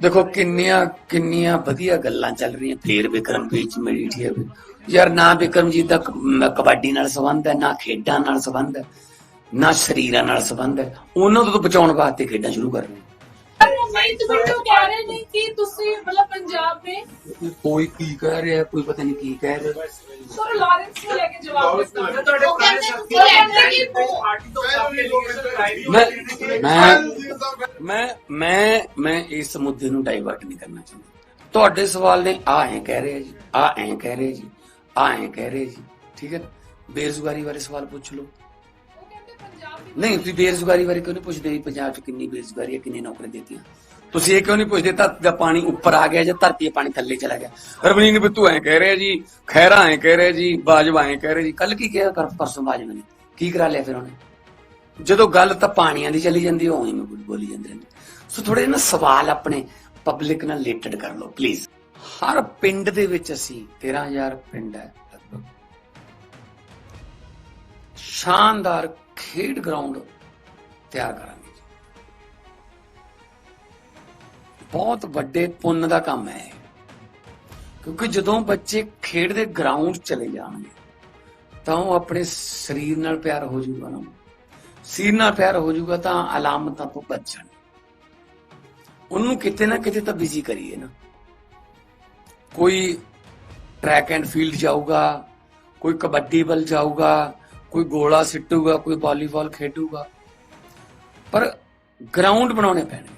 ਦੇਖੋ, ਕਿੰਨੀਆਂ ਕਿੰਨੀਆਂ ਵਧੀਆ ਗੱਲਾਂ ਚੱਲ ਰਹੀਆਂ। ਫੇਰ ਵਿਕਰਮ ਵਿੱਚ ਮਜੀਠੀਆ ਵੀ ਯਾਰ, ਨਾ ਵਿਕਰਮਜੀਤ ਦਾ ਕਬੱਡੀ ਨਾਲ ਸੰਬੰਧ ਹੈ, ਨਾ ਖੇਡਾਂ ਨਾਲ ਸੰਬੰਧ ਹੈ, ਨਾ ਸਰੀਰਾਂ ਨਾਲ ਸੰਬੰਧ ਹੈ। ਉਹਨਾਂ ਤੋਂ ਬਚਾਉਣ ਵਾਸਤੇ ਖੇਡਾਂ ਸ਼ੁਰੂ ਕਰਨੀਆਂ ਨਹੀਂ ਤੇ ਮੈਨੂੰ ਕਹਿ ਰਹੇ ਨੇ ਕਿ ਤੁਸੀਂ ਮਤਲਬ ਪੰਜਾਬ ਦੇ? ਕੋਈ ਕੀ ਕਹਿ ਰਿਹਾ ਕੋਈ ਪਤਾ ਨਹੀਂ ਕੀ ਕਹਿ ਰਿਹਾ। ਸਰ ਲਾਰੈਂਸ ਨੂੰ ਲੈ ਕੇ ਜਵਾਬ ਦਿੱਤਾ। ਤੁਹਾਡੇ ਕਹਿੰਦੇ ਸਾਥੀ ਪਾਰਟੀ ਤੋਂ ਵੀ ਮੈਂ ਮੈਂ ਮੈਂ ਮੈਂ ਮੈਂ ਇਸ ਮੁੱਦੇ ਨੂੰ ਡਾਈਵਰਟ ਨਹੀਂ ਕਰਨਾ ਚਾਹੁੰਦਾ। ਤੁਹਾਡੇ ਸਵਾਲ ਨੇ ਆ ਐ ਕਹਿ ਰਹੇ ਜੀ ਆ ਐ ਕਹਿ ਰਹੇ ਜੀ ਆ ਐ ਕਹਿ ਰਹੇ ਜੀ। ਠੀਕ ਹੈ? ਬੇਰੁਜ਼ਗਾਰੀ ਬਾਰੇ ਸਵਾਲ ਪੁੱਛ ਲਓ। ਨਹੀਂ, ਤੁਸੀਂ ਬੇਰੁਜ਼ਗਾਰੀ ਬਾਰੇ ਕਿਉਂ ਨਹੀਂ ਪੁੱਛਦੇ? ਪੰਜਾਬ 'ਚ ਕਿੰਨੀ ਬੇਰੁਜ਼ਗਾਰੀ ਹੈ, ਕਿੰਨੀ ਨੌਕਰੀ ਦਿੱਤੀਆਂ? ਤੁਸੀਂ ਇਹ ਕਿਉਂ ਨਹੀਂ ਪੁੱਛਦੇ? ਧਰਤੀ ਦਾ ਪਾਣੀ ਉੱਪਰ ਆ ਗਿਆ ਜਾਂ ਧਰਤੀ ਦਾ ਪਾਣੀ ਥੱਲੇ ਚਲਾ ਗਿਆ? ਰਵਨੀਤ ਬਿੱਟੂ ਐਂ ਕਹਿ ਰਿਹਾ ਜੀ ਖੈਰਾ ਐਂ ਕਹਿ ਰਿਹਾ ਜੀ, ਬਾਜਵਾ ਐਂ ਕਹਿ ਰਿਹਾ ਜੀ। ਕੱਲ ਕੀ ਕਿਹਾ ਕਰ ਪਰਸੋਂ ਬਾਜਵਾ ਨੇ? ਕੀ ਕਰਾ ਲਿਆ ਫਿਰ ਉਹਨੇ? ਜਦੋਂ ਗੱਲ ਤਾਂ ਪਾਣੀਆਂ ਦੀ ਚਲੀ ਜਾਂਦੀ ਉਹ ਹੀ ਬੋਲੀ ਜਾਂਦੇ ਨੇ ਸੋ ਥੋੜੇ ਨਾ ਸਵਾਲ ਆਪਣੇ ਪਬਲਿਕ ਨਾਲ ਰਿਲੇਟਡ ਕਰ ਲਓ ਪਲੀਜ਼ ਹਰ ਪਿੰਡ ਦੇ ਵਿੱਚ ਅਸੀਂ 13000 ਪਿੰਡ ਹੈ, ਲਗਭਗ। ਸ਼ਾਨਦਾਰ ਖੇਡ ਗਰਾਊਂਡ ਤਿਆਰ ਕਰਾਂਗੇ ਬਹੁਤ ਵੱਡੇ ਪੁੰਨ ਦਾ ਕੰਮ ਹੈ ਇਹ। ਕਿਉਂਕਿ ਜਦੋਂ ਬੱਚੇ ਖੇਡ ਦੇ ਗਰਾਊਂਡ ਚਲੇ ਜਾਣਗੇ, ਤਾਂ ਉਹ ਆਪਣੇ ਸਰੀਰ ਨਾਲ ਪਿਆਰ ਹੋ ਜਾਊਗਾ ਨਾ। ਸਰੀਰ ਨਾਲ ਪਿਆਰ ਹੋ ਜਾਊਗਾ ਤਾਂ ਅਲਾਮਤਾਂ ਤੋਂ ਬਚ ਜਾਣ। ਉਹਨੂੰ ਕਿਤੇ ਨਾ ਕਿਤੇ ਤਾਂ ਬਿਜ਼ੀ ਕਰੀਏ ਨਾ। ਕੋਈ ਟਰੈਕ ਐਂਡ ਫੀਲਡ ਜਾਊਗਾ, ਕੋਈ ਕਬੱਡੀ ਵੱਲ ਜਾਊਗਾ ਕੋਈ ਗੋਲਾ ਸਿੱਟੂਗਾ, ਕੋਈ ਵਾਲੀਬਾਲ ਖੇਡੂਗਾ। ਪਰ ਗਰਾਊਂਡ ਬਣਾਉਣੇ ਪੈਣੇ।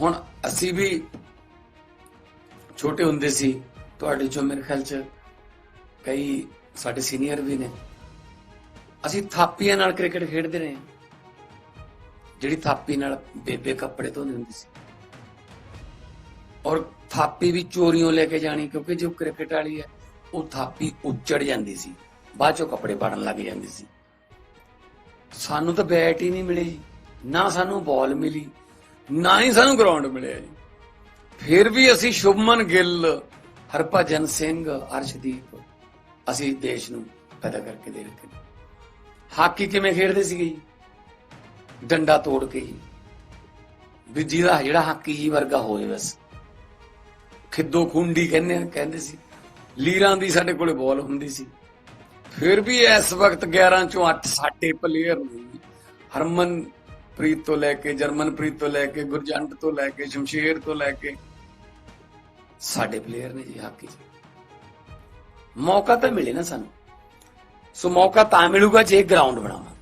ਹੁਣ ਅਸੀਂ ਵੀ ਛੋਟੇ ਹੁੰਦੇ ਸੀ, ਤੁਹਾਡੇ ਚੋਂ ਮੇਰੇ ਖਿਆਲ ਚ ਕਈ ਸਾਡੇ ਸੀਨੀਅਰ ਵੀ ਨੇ। ਅਸੀਂ ਥਾਪੀਆਂ ਨਾਲ ਕ੍ਰਿਕਟ ਖੇਡਦੇ ਰਹੇ। ਜਿਹੜੀ ਥਾਪੀ ਨਾਲ ਬੇਬੇ ਕੱਪੜੇ ਧੋਂਦੀ ਹੁੰਦੀ ਸੀ। ਔਰ ਥਾਪੀ ਵੀ ਚੋਰੀਆਂ ਲੈ ਕੇ ਜਾਣੀ, ਕਿਉਂਕਿ ਜੋ ਕ੍ਰਿਕਟ ਵਾਲੀ ਹੈ, ਉਹ ਥਾਪੀ ਉੱਚੜ ਜਾਂਦੀ ਸੀ। ਬਾਅਦ ਚੋਂ ਕੱਪੜੇ ਪਾੜਨ ਲੱਗ ਜਾਂਦੀ ਸੀ। ਸਾਨੂੰ ਤਾਂ ਬੈਟ ਹੀ ਨਹੀਂ ਮਿਲੀ ਜੀ ਨਾ ਸਾਨੂੰ ਬਾਲ ਮਿਲੀ, ਨਾ ਹੀ ਸਾਨੂੰ ਗਰਾਊਂਡ ਮਿਲਿਆ ਜੀ। ਫਿਰ ਵੀ ਅਸੀਂ ਸ਼ੁਭਮਨ ਗਿੱਲ, ਹਰਭਜਨ ਸਿੰਘ, ਅਰਸ਼ਦੀਪ, ਅਸੀਂ ਦੇਸ਼ ਨੂੰ ਪੈਦਾ ਕਰਕੇ ਦੇ ਰੱਖੇ। ਹਾਕੀ ਕਿਵੇਂ ਖੇਡਦੇ ਸੀਗੇ ਜੀ? ਡੰਡਾ ਤੋੜ ਕੇ ਜੀ ਵੀ ਜਿਹਦਾ ਜਿਹੜਾ ਹਾਕੀ ਜੀ ਵਰਗਾ ਹੋਏ ਬਸ। ਖਿੱਦੋ ਖੁੰਡੀ ਕਹਿੰਦੇ ਕਹਿੰਦੇ ਸੀ। ਲੀਰਾਂ ਦੀ ਸਾਡੇ ਕੋਲੇ ਬਾਲ ਹੁੰਦੀ ਸੀ। ਫਿਰ ਵੀ ਇਸ ਵਕਤ 11 ਚੋਂ 8 ਸਾਡੇ ਪਲੇਅਰ ਨੇ ਜੀ। ਹਰਮਨ ਪ੍ਰੀਤ ਤੋਂ ਲੈ ਕੇ ਜਰਮਨਪ੍ਰੀਤ ਤੋਂ ਲੈ ਕੇ, ਗੁਰਜੰਟ ਤੋਂ ਲੈ ਕੇ, ਸ਼ਮਸ਼ੇਰ ਤੋਂ ਲੈ ਕੇ ਸਾਡੇ ਪਲੇਅਰ ਨੇ ਜੀ ਹਾਕੀ ਮੌਕਾ ਤਾਂ ਮਿਲੇ ਨਾ ਸਾਨੂੰ। ਸੋ ਮੌਕਾ ਤਾਂ ਮਿਲੂਗਾ ਜੇ ਗਰਾਊਂਡ ਬਣਾਵਾਂ।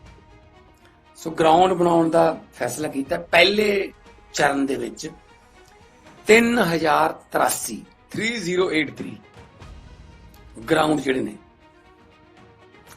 ਸੋ ਗਰਾਊਂਡ ਬਣਾਉਣ ਦਾ ਫੈਸਲਾ ਕੀਤਾ ਪਹਿਲੇ ਚਰਨ ਦੇ ਵਿੱਚ 3083 3083 ਗਰਾਊਂਡ ਜਿਹੜੇ ਨੇ।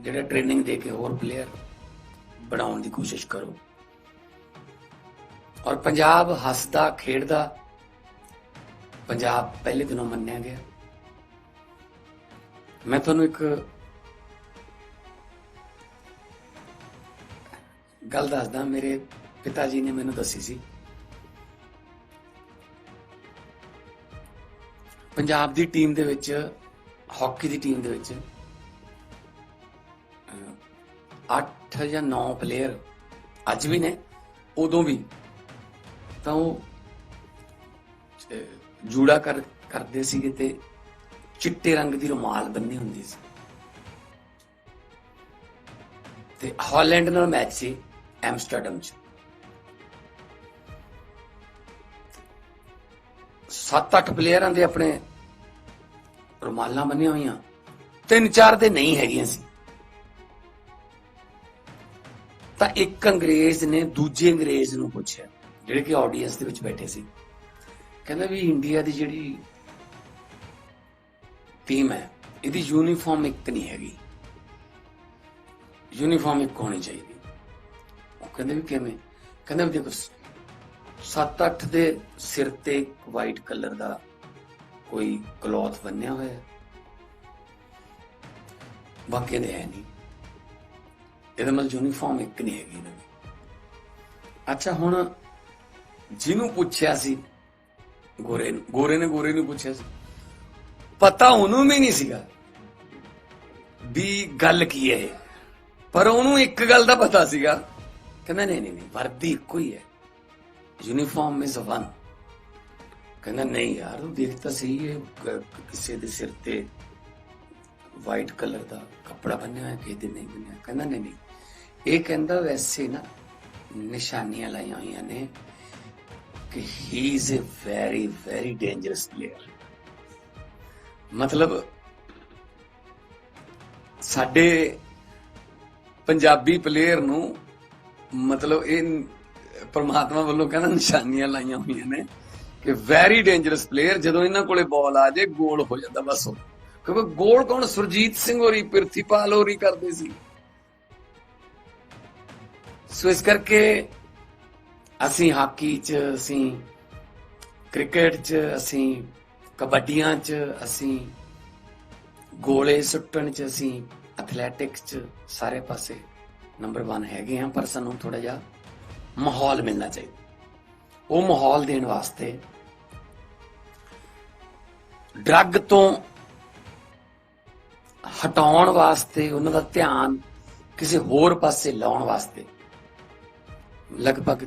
ਜਿਹੜੇ ਟ੍ਰੇਨਿੰਗ ਦੇ ਕੇ ਹੋਰ ਪਲੇਅਰ ਬਣਾਉਣ ਦੀ ਕੋਸ਼ਿਸ਼ ਕਰੋ। ਔਰ ਪੰਜਾਬ ਹੱਸਦਾ, ਖੇਡਦਾ, ਪੰਜਾਬ ਪਹਿਲੇ ਦਿਨੋਂ ਮੰਨਿਆ ਗਿਆ। ਮੈਂ ਤੁਹਾਨੂੰ ਇੱਕ ਗੱਲ ਦੱਸਦਾ, ਮੇਰੇ ਪਿਤਾ ਜੀ ਨੇ ਮੈਨੂੰ ਦੱਸੀ ਸੀ। ਪੰਜਾਬ ਦੀ ਟੀਮ ਦੇ ਵਿੱਚ ਹਾਕੀ ਦੀ ਟੀਮ ਦੇ ਵਿੱਚ 8 ਜਾਂ 9 ਪਲੇਅਰ ਅੱਜ ਵੀ ਨੇ, ਉਦੋਂ ਵੀ। ਤਾਂ ਉਹ ਜੂੜਾ ਕਰ, ਕਰਦੇ ਸੀਗੇ ਤੇ ਚਿੱਟੇ ਰੰਗ ਦੀ ਰੁਮਾਲ ਬੰਨੀ ਹੁੰਦੀ ਸੀ। ਤੇ ਹਾਲੈਂਡ ਨਾਲ ਮੈਚ ਸੀ ਐਮਸਟਰਡਮ ਚ। ਸੱਤ ਅੱਠ ਪਲੇਅਰਾਂ ਦੇ ਆਪਣੇ ਰੁਮਾਲਾਂ ਬੰਨੀਆਂ ਹੋਈਆਂ। ਤਿੰਨ ਚਾਰ ਦੇ ਨਹੀਂ ਹੈਗੀਆਂ ਸੀ। ਤਾਂ ਇੱਕ ਅੰਗਰੇਜ਼ ਨੇ ਦੂਜੇ ਅੰਗਰੇਜ਼ ਨੂੰ ਪੁੱਛਿਆ, ਜਿਹੜੇ ਕਿ ਆਡੀਅנס ਦੇ ਵਿੱਚ ਬੈਠੇ ਸੀ। ਕਹਿੰਦਾ ਵੀ ਇੰਡੀਆ ਦੀ ਜਿਹੜੀ ਟੀਮ ਹੈ, ਇਹਦੀ ਯੂਨੀਫਾਰਮ ਇੱਕ ਨਹੀਂ ਹੈਗੀ। ਯੂਨੀਫਾਰਮ ਇੱਕ ਹੋਣੀ ਚਾਹੀਦੀ। ਉਹ ਕਹਿੰਦੇ ਵੀ ਕਿਵੇਂ? ਕਹਿੰਦਾ ਵੀ ਦੇਖੋ 7-8 ਦੇ ਸਿਰ ਤੇ ਵਾਈਟ ਕਲਰ ਦਾ ਕੋਈ ਕਲੋਥ ਬੰਨਿਆ ਹੋਇਆ ਬਾਕੀ ਦੇ ਹੈ ਨਹੀਂ। ਇਹਦਾ ਮਤਲਬ ਯੂਨੀਫਾਰਮ ਇੱਕ ਨਹੀਂ ਹੈਗੀ ਇਹਨਾਂ ਦੀ। ਅੱਛਾ, ਹੁਣ ਜਿਹਨੂੰ ਪੁੱਛਿਆ ਸੀ, ਗੋਰੇ ਨੂੰ- ਗੋਰੇ ਨੇ ਗੋਰੇ ਨੂੰ ਪੁੱਛਿਆ ਸੀ। ਪਤਾ ਉਹਨੂੰ ਵੀ ਨਹੀਂ ਸੀਗਾ ਵੀ ਗੱਲ ਕੀ ਹੈ ਇਹ। ਪਰ ਉਹਨੂੰ ਇੱਕ ਗੱਲ ਦਾ ਪਤਾ ਸੀਗਾ ਕਹਿੰਦਾ ਨਹੀਂ ਨਹੀਂ ਨਹੀਂ, ਵਰਦੀ ਇੱਕੋ ਹੀ ਹੈ। ਯੂਨੀਫਾਰਮ ਇਜ਼ ਵਨ ਕਹਿੰਦਾ, ਨਹੀਂ ਯਾਰ ਉਹ ਦੇਖ ਤਾਂ ਸਹੀ ਹੈ ਕਿਸੇ ਦੇ ਸਿਰ ਤੇ ਵਾਈਟ ਕਲਰ ਦਾ ਕੱਪੜਾ ਬੰਨਿਆ ਹੋਇਆ, ਕਿਸੇ ਦੇ ਨਹੀਂ ਬੰਨਿਆ। ਕਹਿੰਦਾ, ਨਹੀਂ ਨਹੀਂ ਇਹ ਕਹਿੰਦਾ ਵੈਸੇ ਨਾ ਨਿਸ਼ਾਨੀਆਂ ਲਾਈਆਂ ਹੋਈਆਂ ਨੇ ਕਿ he is a very very dangerous player ਮਤਲਬ ਸਾਡੇ ਪੰਜਾਬੀ ਪਲੇਅਰ ਨੂੰ ਮਤਲਬ ਇਹ ਪਰਮਾਤਮਾ ਵੱਲੋਂ ਕਹਿੰਦਾ ਨਿਸ਼ਾਨੀਆਂ ਲਾਈਆਂ ਹੋਈਆਂ ਨੇ ਕਿ ਵੈਰੀ ਡੇਂਜਰਸ ਪਲੇਅਰ ਜਦੋਂ ਇਹਨਾਂ ਕੋਲੇ ਬਾਲ ਆ ਜੇ ਗੋਲ ਹੋ ਜਾਂਦਾ ਬਸ। ਉਹ ਕਿਉਂਕਿ ਗੋਲ ਕੌਣ? ਸੁਰਜੀਤ ਸਿੰਘ ਹੋਰੀ, ਪ੍ਰਿਥੀਪਾਲ ਹੋਰੀ ਕਰਦੇ ਸੀ। ਸੋ ਇਸ ਕਰਕੇ ਅਸੀਂ ਹਾਕੀ 'ਚ, ਅਸੀਂ ਕ੍ਰਿਕਟ 'ਚ, ਅਸੀਂ ਕਬੱਡੀਆਂ 'ਚ, ਅਸੀਂ ਗੋਲੇ ਸੁੱਟਣ 'ਚ, ਅਸੀਂ ਐਥਲੈਟਿਕਸ 'ਚ ਸਾਰੇ ਪਾਸੇ ਨੰਬਰ 1 ਹੈਗੇ ਆ ਪਰ ਸਾਨੂੰ ਥੋੜਾ ਜਿਹਾ ਮਾਹੌਲ ਮਿਲਣਾ ਚਾਹੀਦਾ। ਉਹ ਮਾਹੌਲ ਦੇਣ ਵਾਸਤੇ ਡਰੱਗ ਤੋਂ ਹਟਾਉਣ ਵਾਸਤੇ, ਉਹਨਾਂ ਦਾ ਧਿਆਨ ਕਿਸੇ ਹੋਰ ਪਾਸੇ ਲਾਉਣ ਵਾਸਤੇ ਲਗਭਗ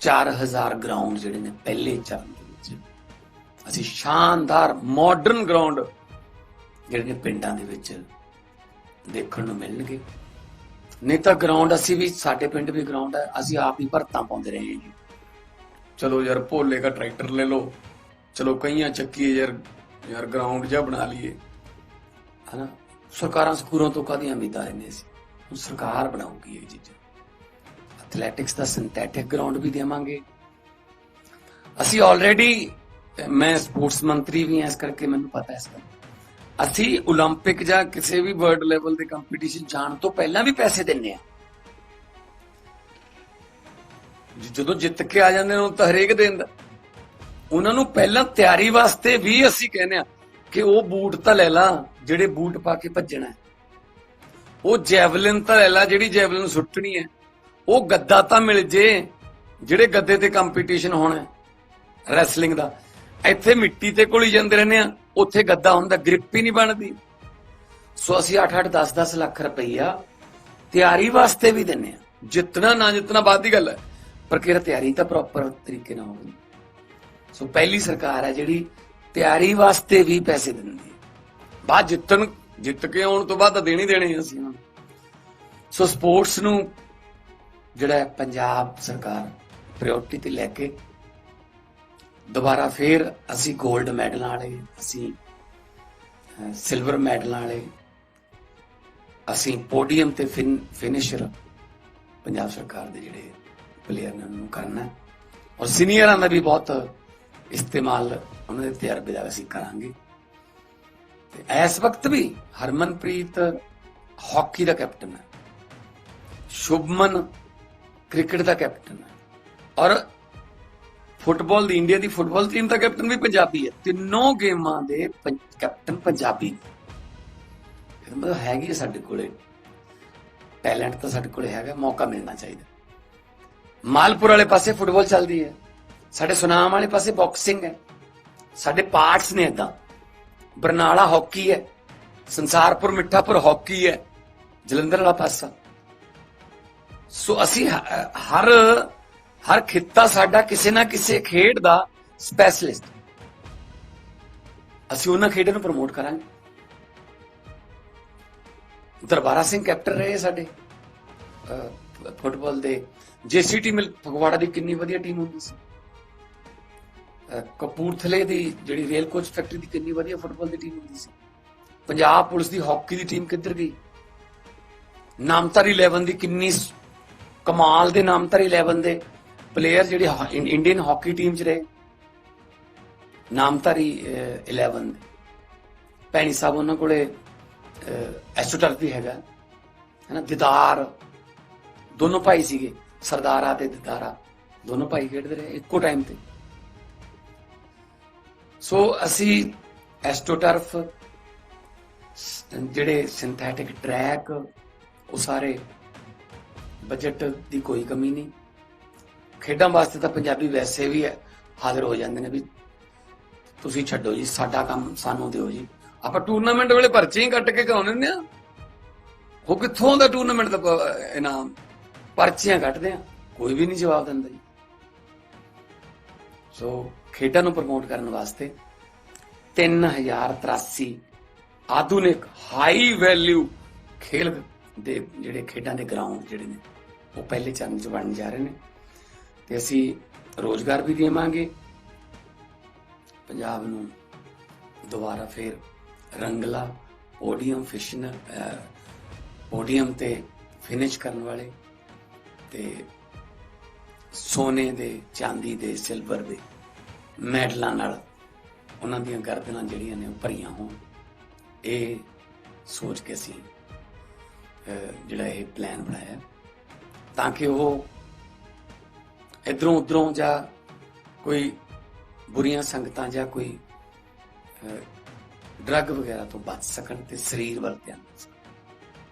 4000 ਗਰਾਊਂਡ ਜਿਹੜੇ ਨੇ ਪਹਿਲੇ ਚਰਨ ਦੇ ਵਿੱਚ। ਅਸੀਂ ਸ਼ਾਨਦਾਰ ਮਾਡਰਨ ਗਰਾਊਂਡ ਜਿਹੜੇ ਨੇ ਪਿੰਡਾਂ ਦੇ ਵਿੱਚ ਦੇਖਣ ਨੂੰ ਮਿਲਣਗੇ। ਨਹੀਂ ਤਾਂ ਗਰਾਊਂਡ ਅਸੀਂ ਵੀ, ਸਾਡੇ ਪਿੰਡ ਵੀ ਗਰਾਊਂਡ ਹੈ, ਅਸੀਂ ਆਪ ਹੀ ਭਰਤਾਂ ਪਾਉਂਦੇ ਰਹੇ ਹਾਂ ਜੀ। ਚਲੋ ਯਾਰ ਭੋਲੇ ਦਾ ਟਰੈਕਟਰ ਲੈ ਲਓ। ਚਲੋ ਕਈਆਂ ਚੱਕੀਏ ਯਾਰ ਯਾਰ ਗਰਾਊਂਡ ਜਿਹਾ ਬਣਾ ਲਈਏ। ਹਨਾ? ਸਰਕਾਰਾਂ ਸਕੂਲਾਂ ਤੋਂ ਕਾਦੀਆਂ ਉਮੀਦਾਂ ਰਹਿੰਦੇ ਸੀ ਹੁਣ ਸਰਕਾਰ ਬਣਾਉਗੀ ਇਹ ਚੀਜ਼ਾਂ। ਐਥਲੈਟਿਕਸ ਦਾ ਸਿੰਥੈਟਿਕ ਗਰਾਊਂਡ ਵੀ ਦੇਵਾਂਗੇ ਅਸੀਂ ਆਲਰੇਡੀ ਮੈਂ ਸਪੋਰਟਸ ਮੰਤਰੀ ਵੀ ਹਾਂ ਇਸ ਕਰਕੇ ਮੈਨੂੰ ਪਤਾ ਹੈ ਇਸ ਦਾ ਅਸੀਂ 올림픽 ਜਾਂ ਕਿਸੇ ਵੀ ਵਰਲਡ ਲੈਵਲ ਦੇ ਕੰਪੀਟੀਸ਼ਨ ਜਾਣ ਤੋਂ ਪਹਿਲਾਂ ਵੀ ਪੈਸੇ ਦਿੰਨੇ ਆ ਜ- ਜਦੋਂ ਜਿੱਤ ਕੇ ਆ ਜਾਂਦੇ ਨੇ ਉਹ ਤਾਂ ਹਰੇਕ ਦਿਨ ਉਹਨਾਂ ਨੂੰ ਪਹਿਲਾਂ ਤਿਆਰੀ ਵਾਸਤੇ ਵੀ ਅਸੀਂ ਕਹਿੰਦੇ ਆ ਕਿ ਉਹ ਬੂਟ ਤਾਂ ਲੈ ਲਾ ਜਿਹੜੇ ਬੂਟ ਪਾ ਕੇ ਭੱਜਣਾ ਹੈ। ਉਹ ਜੈਵਲਿਨ ਤਾਂ ਲੈ ਲਾ ਜਿਹੜੀ ਜੈਵਲਿਨ ਸੁੱਟਣੀ ਹੈ ਉਹ ਗੱਦਾ ਤਾਂ ਮਿਲ ਜੇ, ਜਿਹੜੇ ਗੱਦੇ ਤੇ ਕੰਪੀਟੀਸ਼ਨ ਹੋਣਾ ਰੈਸਲਿੰਗ ਦਾ। ਇੱਥੇ ਮਿੱਟੀ ਤੇ ਕੋਲੀ ਜਾਂਦੇ ਰਹਿੰਦੇ ਆ, ਉੱਥੇ ਗੱਦਾ ਹੁੰਦਾ ਗ੍ਰਿਪ ਹੀ ਨਹੀਂ ਬਣਦੀ। ਸੋ ਅਸੀਂ 8-8 10-10 ਲੱਖ ਰੁਪਈਆ ਤਿਆਰੀ ਵਾਸਤੇ ਵੀ ਦਿੰਨੇ ਆ। ਜਿੱਤਣਾ ਨਾ ਜਿੱਤਣਾ ਬਾਅਦ ਦੀ ਗੱਲ ਹੈ, ਪਰ ਕਿਹੜਾ ਤਿਆਰੀ ਤਾਂ ਪ੍ਰੋਪਰ ਤਰੀਕੇ ਨਾਲ ਹੋਣੀ। ਸੋ ਪਹਿਲੀ ਸਰਕਾਰ ਹੈ ਜਿਹੜੀ ਤਿਆਰੀ ਵਾਸਤੇ ਵੀ ਪੈਸੇ ਦਿੰਦੀ ਬਾਅਦ ਜਿੱਤਣ, ਜਿੱਤ ਕੇ ਆਉਣ ਤੋਂ ਬਾਅਦ ਤਾਂ ਦੇਣੀ ਦੇਣੇ ਅਸੀਂ। ਉਹਨਾਂ ਸੋ ਸਪੋਰਟਸ ਨੂੰ ਜਿਹੜਾ ਪੰਜਾਬ ਸਰਕਾਰ ਪ੍ਰਾਇੋਰਟੀ ਤੇ ਲੈ ਕੇ ਦੁਬਾਰਾ ਫੇਰ ਅਸੀਂ 골ਡ ਮੈਡਲ ਵਾਲੇ, ਅਸੀਂ ਸਿਲਵਰ ਮੈਡਲ ਵਾਲੇ, ਅਸੀਂ ਪੋਡੀਅਮ ਤੇ ਫਿਨਿਸ਼ਰ ਪੰਜਾਬ ਸਰਕਾਰ ਦੇ ਜਿਹੜੇ ਪਲੇਅਰ ਨੇ ਉਹਨਾਂ ਕਰਨਾ ਔਰ ਸੀਨੀਅਰਾਂ ਦਾ ਵੀ ਬਹੁਤ ਇਸਤੇਮਾਲ ਉਹਨਾਂ ਦੇ ਤਜਰਬੇ ਦਾ ਅਸੀਂ ਕਰਾਂਗੇ। ਤੇ ਇਸ ਵਕਤ ਵੀ ਹਰਮਨਪ੍ਰੀਤ ਹਾਕੀ ਦਾ ਕੈਪਟਨ ਹੈ। ਸ਼ੁਭਮਨ ਕ੍ਰਿਕਟ ਦਾ ਕੈਪਟਨ ਹੈ। ਔਰ ਫੁੱਟਬਾਲ ਦੀ ਇੰਡੀਆ ਦੀ ਫੁੱਟਬਾਲ ਟੀਮ ਦਾ ਕੈਪਟਨ ਵੀ ਪੰਜਾਬੀ ਹੈ। ਤਿੰਨੋਂ ਗੇਮਾਂ ਦੇ ਪੰ- ਕੈਪਟਨ ਪੰਜਾਬੀ ਨੇ। ਮਤਲਬ ਹੈਗੀ ਹੈ ਸਾਡੇ ਕੋਲੇ। ਟੈਲੈਂਟ ਤਾਂ ਸਾਡੇ ਕੋਲੇ ਹੈਗਾ, ਮੌਕਾ ਮਿਲਣਾ ਚਾਹੀਦਾ। ਮਾਲਪੁਰ ਵਾਲੇ ਪਾਸੇ ਫੁੱਟਬਾਲ ਚੱਲਦੀ ਹੈ। ਸਾਡੇ ਸੁਨਾਮ ਵਾਲੇ ਪਾਸੇ ਬਾਕਸਿੰਗ ਹੈ। ਸਾਡੇ ਪਾਰਟਸ ਨੇ ਇਦਾਂ ਬਰਨਾਲਾ ਹਾਕੀ ਹੈ। ਸੰਸਾਰਪੁਰ, ਮਿੱਠਾਪੁਰ ਹਾਕੀ ਹੈ। ਜਲੰਧਰ ਵਾਲਾ ਪਾਸਾ। ਸੋ ਅਸੀਂ ਹਰ ਹਰ ਖਿੱਤਾ ਸਾਡਾ ਕਿਸੇ ਨਾ ਕਿਸੇ ਖੇਡ ਦਾ ਸਪੈਸ਼ਲਿਸਟ ਅਸੀਂ ਉਹਨਾਂ ਖੇਡਾਂ ਨੂੰ ਪ੍ਰਮੋਟ ਕਰਾਂਗੇ। ਦਰਬਾਰਾ ਸਿੰਘ ਕੈਪਟਨ ਰਹੇ ਸਾਡੇ। ਫੁੱਟਬਾਲ ਦੇ ਜੇਸੀਟੀ ਮਿਲ, ਫਗਵਾੜਾ ਦੀ ਕਿੰਨੀ ਵਧੀਆ ਟੀਮ ਹੁੰਦੀ ਸੀ। ਕਪੂਰਥਲੇ ਦੀ ਜਿਹੜੀ ਰੇਲ ਕੋਚ ਫੈਕਟਰੀ ਦੀ ਕਿੰਨੀ ਵਧੀਆ ਫੁੱਟਬਾਲ ਦੀ ਟੀਮ ਹੁੰਦੀ ਸੀ। ਪੰਜਾਬ ਪੁਲਿਸ ਦੀ ਹਾਕੀ ਦੀ ਟੀਮ ਕਿੱਧਰ ਗਈ? ਨਾਮਤਾਰੀ 11 ਦੀ ਕਿੰਨੀ ਕਮਾਲ ਦੇ ਨਾਮਤਾਰੀ 11 ਦੇ ਪਲੇਅਰ ਜਿਹੜੇ ਇੰਡੀਅਨ ਹਾਕੀ ਟੀਮ 'ਚ ਰਹੇ। ਨਾਮਤਾਰੀ ਅਹ, 11 ਦੇ ਭੈਣੀ ਸਾਹਿਬ ਉਹਨਾਂ ਕੋਲੇ ਐਸਟੋਟਰਫ ਵੀ ਹੈਗਾ। ਹੈ ਨਾ ਦਿਦਾਰ। ਦੋਨੋਂ ਭਾਈ ਸੀਗੇ ਸਰਦਾਰਾ ਤੇ ਦਿਦਾਰਾ। ਦੋਨੋਂ ਭਾਈ ਖੇਡਦੇ ਰਹੇ ਇੱਕੋ ਟਾਈਮ ਤੇ। ਸੋ ਅਸੀਂ ਐਸਟੋਟਰਫ ਜਿਹੜੇ ਸਿੰਥੈਟਿਕ ਟਰੈਕ ਉਹ ਸਾਰੇ ਬਜਟ ਦੀ ਕੋਈ ਕਮੀ ਨਹੀਂ। ਖੇਡਾਂ ਵਾਸਤੇ ਤਾਂ ਪੰਜਾਬੀ ਵੈਸੇ ਵੀ ਹੈ, ਹਾਜ਼ਰ ਹੋ ਜਾਂਦੇ ਨੇ ਵੀ ਤੁਸੀਂ ਛੱਡੋ ਜੀ, ਸਾਡਾ ਕੰਮ ਸਾਨੂੰ ਦਿਓ ਜੀ। ਆਪਾਂ ਟੂਰਨਾਮੈਂਟ ਵੇਲੇ ਪਰਚੇ ਹੀ ਕੱਟ ਕੇ ਕਰਾਉਣੇ ਨੇ ਆ ਉਹ ਕਿੱਥੋਂ ਦਾ ਟੂਰਨਾਮੈਂਟ ਦਾ ਇਨਾਮ? ਪਰਚੀਆਂ ਕੱਟਦੇ ਆ ਕੋਈ ਵੀ ਨਹੀਂ ਜਵਾਬ ਦਿੰਦਾ ਜੀ। ਸੋ ਖੇਡਾਂ ਨੂੰ ਪ੍ਰਮੋਟ ਕਰਨ ਵਾਸਤੇ 3083 ਆਧੁਨਿਕ ਹਾਈ ਵੈਲਿਊ ਖੇਲ ਦੇ ਜਿਹੜੇ ਖੇਡਾਂ ਦੇ ਗਰਾਊਂਡ ਜਿਹੜੇ ਨੇ ਉਹ ਪਹਿਲੇ ਚਰਨ ਚ ਬਣਨ ਜਾ ਰਹੇ ਨੇ। ਤੇ ਅਸੀਂ ਰੋਜ਼ਗਾਰ ਵੀ ਦੇਵਾਂਗੇ। ਪੰਜਾਬ ਨੂੰ ਦੁਬਾਰਾ ਫੇਰ ਰੰਗਲਾ, ਪੋਡੀਅਮ ਫਿਸ਼ਨਰ ਪੋਡੀਅਮ ਤੇ ਫਿਨਿਸ਼ ਕਰਨ ਵਾਲੇ ਤੇ ਸੋਨੇ ਦੇ, ਚਾਂਦੀ ਦੇ, ਸਿਲਵਰ ਦੇ ਮੈਡਲਾਂ ਨਾਲ ਉਹਨਾਂ ਦੀਆਂ ਗਰਦਨਾਂ ਜਿਹੜੀਆਂ ਨੇ ਉਹ ਭਰੀਆਂ ਹੋਣ। ਇਹ ਸੋਚ ਕੇ ਅਸੀਂ ਜਿਹੜਾ ਇਹ ਪਲਾਨ ਬਣਾਇਆ। ਤਾਂ ਕਿ ਉਹ ਇਧਰੋਂ ਉਧਰੋਂ ਜਾਂ ਕੋਈ ਬੁਰੀਆਂ ਸੰਗਤਾਂ ਜਾਂ ਕੋਈ ਡਰੱਗ ਵਗੈਰਾ ਤੋਂ ਬਚ ਸਕਣ ਤੇ ਸਰੀਰ ਵੱਲ ਧਿਆਨ ਦੇ ਸਕਣ।